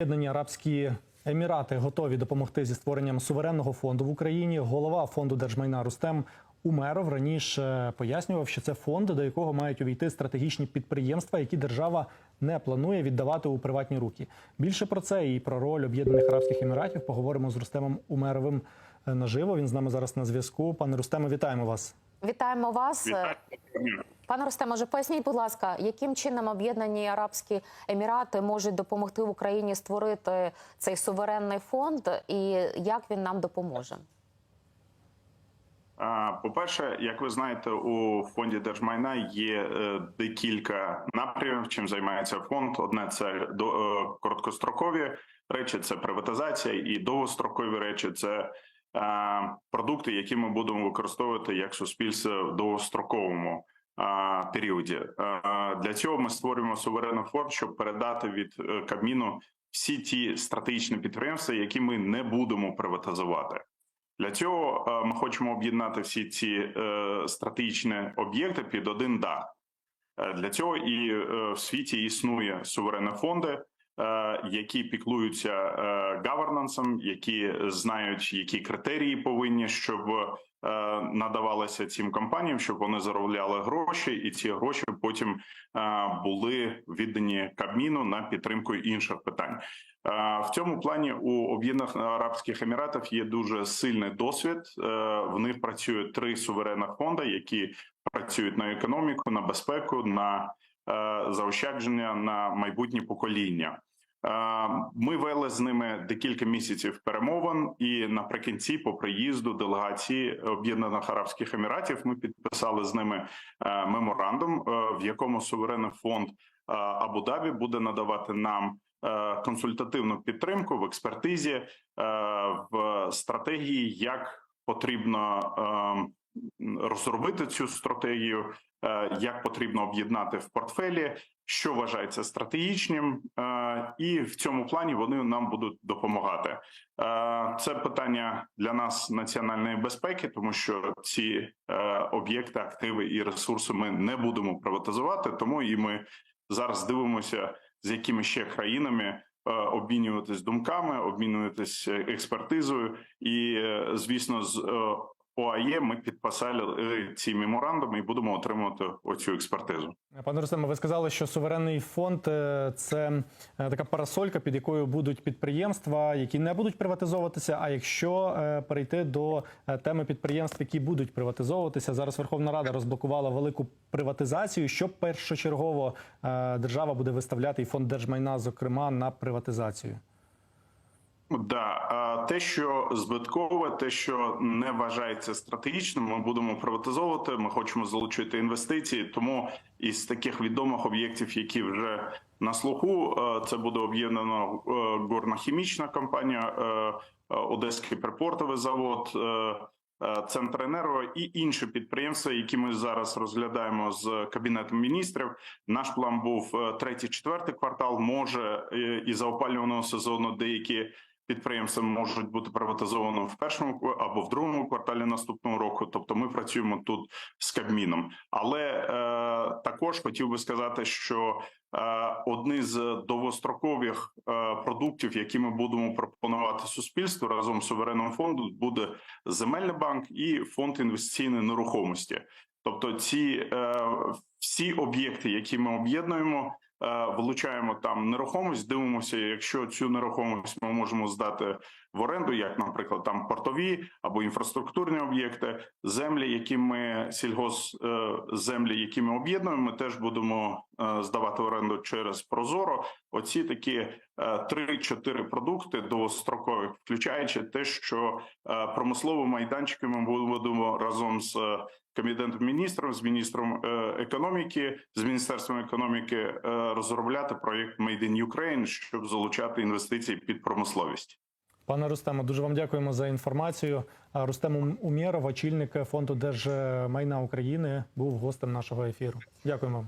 Об'єднані Арабські Емірати готові допомогти зі створенням суверенного фонду в Україні. Голова фонду держмайна Рустем Умеров раніше пояснював, що це фонд, до якого мають увійти стратегічні підприємства, які держава не планує віддавати у приватні руки. Більше про це і про роль Об'єднаних Арабських Еміратів поговоримо з Рустемом Умеровим наживо. Він з нами зараз на зв'язку. Пане Рустеме, вітаємо вас. Вітаємо вас. Вітаю. Пане Росте, може поясніть, будь ласка, яким чином Об'єднані Арабські Емірати можуть допомогти Україні створити цей суверенний фонд, і як він нам допоможе? По-перше, як ви знаєте, у фонді держмайна є е, декілька напрямів, чим займається фонд. Одне це до е, короткострокові речі, це приватизація, і довгострокові речі це е, продукти, які ми будемо використовувати як суспільство в довгостроковому е, періоді. Для цього ми створюємо суверенний фонд, щоб передати від е, Кабміну всі ті стратегічні підприємства, які ми не будемо приватизувати. Для цього е, ми хочемо об'єднати всі ці е, стратегічні об'єкти під один дах. Для цього і в світі існує суверенні фонди, які піклуються е, гавернансом, які знають, які критерії повинні, щоб е, надавалися цим компаніям, щоб вони заробляли гроші, і ці гроші потім е, були віддані Кабміну на підтримку інших питань. Е, В цьому плані у Об'єднаних Арабських Еміратів є дуже сильний досвід. Е, В них працює три суверенних фонди, які працюють на економіку, на безпеку, на е, заощадження на майбутнє покоління. Е, Ми вели з ними декілька місяців перемовин, і наприкінці, по приїзду делегації Об'єднаних Арабських Еміратів, ми підписали з ними е, меморандум, е, в якому суверенний фонд е, Абу-Дабі буде надавати нам е, консультативну підтримку в експертизі, е, в стратегії, як потрібно е, розробити цю стратегію, е, як потрібно об'єднати в портфелі, що вважається стратегічним, е, і в цьому плані вони нам будуть допомагати. Е, Це питання для нас національної безпеки, тому що ці об'єкти, активи і ресурси ми не будемо приватизувати. Тому і ми зараз дивимося, з якими ще країнами обмінюватись думками, обмінюватись експертизою, і звісно, з ОАЄ ми підписали е, ці меморандуми і будемо отримувати оцю експертизу. Пане Рустеме, ви сказали, що суверенний фонд е, це е, така парасолька, під якою будуть підприємства, які не будуть приватизовуватися. А якщо перейти до теми підприємств, які будуть приватизовуватися, зараз Верховна Рада розблокувала велику приватизацію. Що першочергово держава буде виставляти і фонд держмайна, зокрема, на приватизацію? Да, те, що збиткове, те, що не вважається стратегічним, ми будемо приватизовувати. Ми хочемо залучити інвестиції. Тому із таких відомих об'єктів, які вже на слуху, е, це буде об'єднана е, горно-хімічна компанія, е, Одеський припортовий завод. е, е, Центренерго і інші підприємства, які ми зараз розглядаємо з кабінетом міністрів. Наш план був третій, четвертий квартал. Може і за опалюваного сезону деякі підприємства можуть бути приватизовані в першому або в другому кварталі наступного року. Тобто, ми працюємо тут з Кабміном. Але е, також хотів би сказати, що е, одні з довгострокових е, продуктів, які ми будемо пропонувати суспільству разом з суверенним фондом, буде земельний банк і фонд інвестиційної нерухомості. Тобто, ці е, всі об'єкти, які ми об'єднуємо, е, вилучаємо там нерухомість, дивимося, якщо цю нерухомість ми можемо здати в оренду, як, наприклад, там портові або інфраструктурні об'єкти, землі, які ми сільгос е, землі, які ми об'єднуємо, ми теж будемо е, здавати в оренду через Прозоро. Оці такі е, 3-4 продукти довгострокових, включаючи те, що е, промислові майданчики ми будемо разом з е, кабінетом міністрів, з міністром е, економіки, з міністерством економіки е, розробляти проєкт Made in Ukraine, щоб залучати інвестиції під промисловість. Пане Рустемо, дуже вам дякуємо за інформацію. Рустем Умєров, очільник фонду держмайна України, був гостем нашого ефіру. Дякуємо.